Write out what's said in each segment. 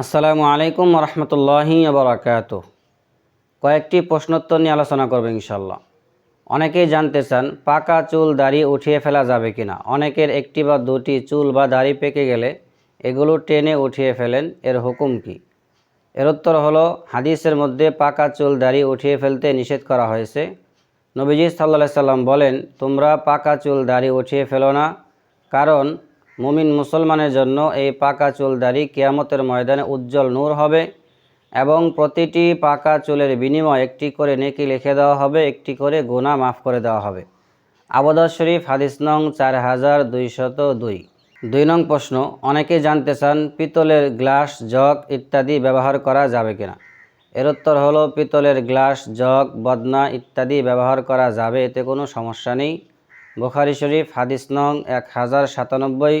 আসসালামু আলাইকুম রহমতুল্লাহি বরাকাত কয়েকটি প্রশ্নোত্তর নিয়ে আলোচনা করব ইনশাল্লাহ অনেকেই জানতে চান, পাকা চুল দাড়ি উঠিয়ে ফেলা যাবে কি না অনেকের একটি বা দুটি চুল বা দাড়ি পেকে গেলে এগুলো টেনে উঠিয়ে ফেলেন, এর হুকুম কি? এর উত্তর হলো, হাদিসের মধ্যে পাকা চুল দাড়ি উঠিয়ে ফেলতে নিষেধ করা হয়েছে। নবীজি সাল্লাহ সাল্লাম বলেন, তোমরা পাকা চুল দাড়ি উঠিয়ে ফেলো না, কারণ মুমিন মুসলমানের জন্য এই পাকা চুল দাড়ি কেয়ামতের ময়দানে উজ্জ্বল নূর হবে এবং প্রতিটি পাকা চুলের বিনিময়ে একটি করে নেকি লিখে দেওয়া হবে, একটি করে গুণা মাফ করে দেওয়া হবে। আবদার শরীফ, হাদিস নং চার হাজার দুইশত দুই। দুই নং প্রশ্ন অনেকে জানতে চান পিতলের গ্লাস, জগ ইত্যাদি ব্যবহার করা যাবে কিনা। এর উত্তর হলো, পিতলের গ্লাস, জগ, বদনা ইত্যাদি ব্যবহার করা যাবে, এতে কোনো সমস্যা নেই। বুখারি শরীফ, হাদিস নং এক হাজার সাতানব্বই,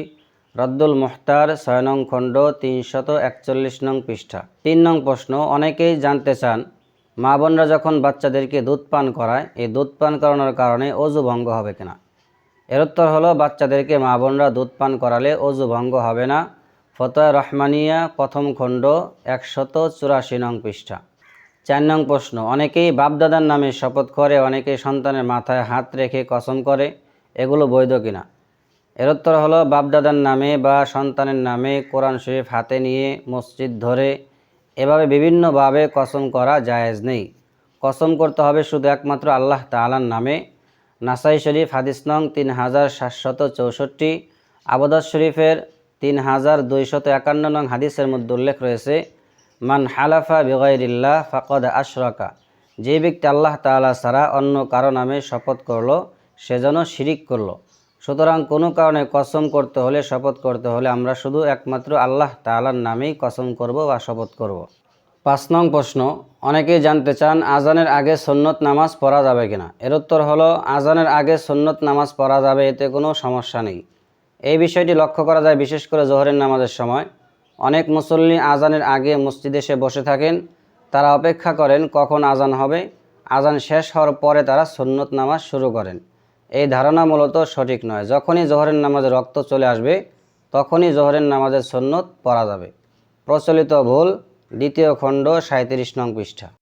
রদ্দুল মুখতার, ছয় নং খণ্ড, তিনশত একচল্লিশ নং পৃষ্ঠা। তিন নং প্রশ্ন, অনেকেই জানতে চান, মা বোনরা যখন বাচ্চাদেরকে দুধ পান করায়, এই দুধ পান করানোর কারণে অজু ভঙ্গ হবে কিনা? এর উত্তর হলো, বাচ্চাদেরকে মা বোনরা দুধ পান করালে অজু ভঙ্গ হবে না। ফতোয়া রহমানিয়া, প্রথম খণ্ড, একশত চুরাশি নং পৃষ্ঠা। চার নং প্রশ্ন, অনেকেই বাপদাদার নামে শপথ করে অনেকেই সন্তানের মাথায় হাত রেখে কসম করে। এগুলো বৈধ কিনা? এর উত্তর হলো বাপদাদার নামে বা সন্তানের নামে কোরআন শরীফ হাতে নিয়ে মসজিদ ধরে এভাবে বিভিন্নভাবে কসম করা জায়েজ নেই। কসম করতে হবে শুধু একমাত্র আল্লাহ তাআলার নামে। নাসাই শরীফ হাদিস নং তিন হাজার সাতশত চৌষট্টি, আবদাস শরীফের তিন হাজার দুইশত একান্ন নং হাদিসের মধ্যে উল্লেখ রয়েছে, মান হালাফা বেগাইরিল্লাহ ফাকদ আশরাকা যে ব্যক্তি আল্লাহ তাআলা ছাড়া অন্য কারও নামে শপথ করল সে যেন শিরিক করল। সুতরাং কোনো কারণে কসম করতে হলে, শপথ করতে হলে আমরা শুধু একমাত্র আল্লাহ তাআলার নামেই কসম করব বা শপথ করব। পাঁচ নং প্রশ্ন, অনেকেই জানতে চান আজানের আগে সন্নত নামাজ পড়া যাবে কিনা? এর উত্তর হলো, আজানের আগে সন্নত নামাজ পড়া যাবে, এতে কোনো সমস্যা নেই। এই বিষয়টি লক্ষ্য করা যায় বিশেষ করে জোহরের নামাজের সময়। অনেক মুসল্লি আজানের আগে মসজিদে এসে বসে থাকেন। তারা অপেক্ষা করেন কখন আজান হবে। আজান শেষ হওয়ার পরে তারা সুন্নত নামাজ শুরু করেন। এই ধারণা মূলত সঠিক নয়। যখনই জোহরের নামাজে রক্ত চলে আসবে, তখনই জোহরের নামাজের সন্ন্যত পড়া যাবে। প্রচলিত ভুল, দ্বিতীয় খণ্ড সাঁত্রিশ নং পৃষ্ঠা।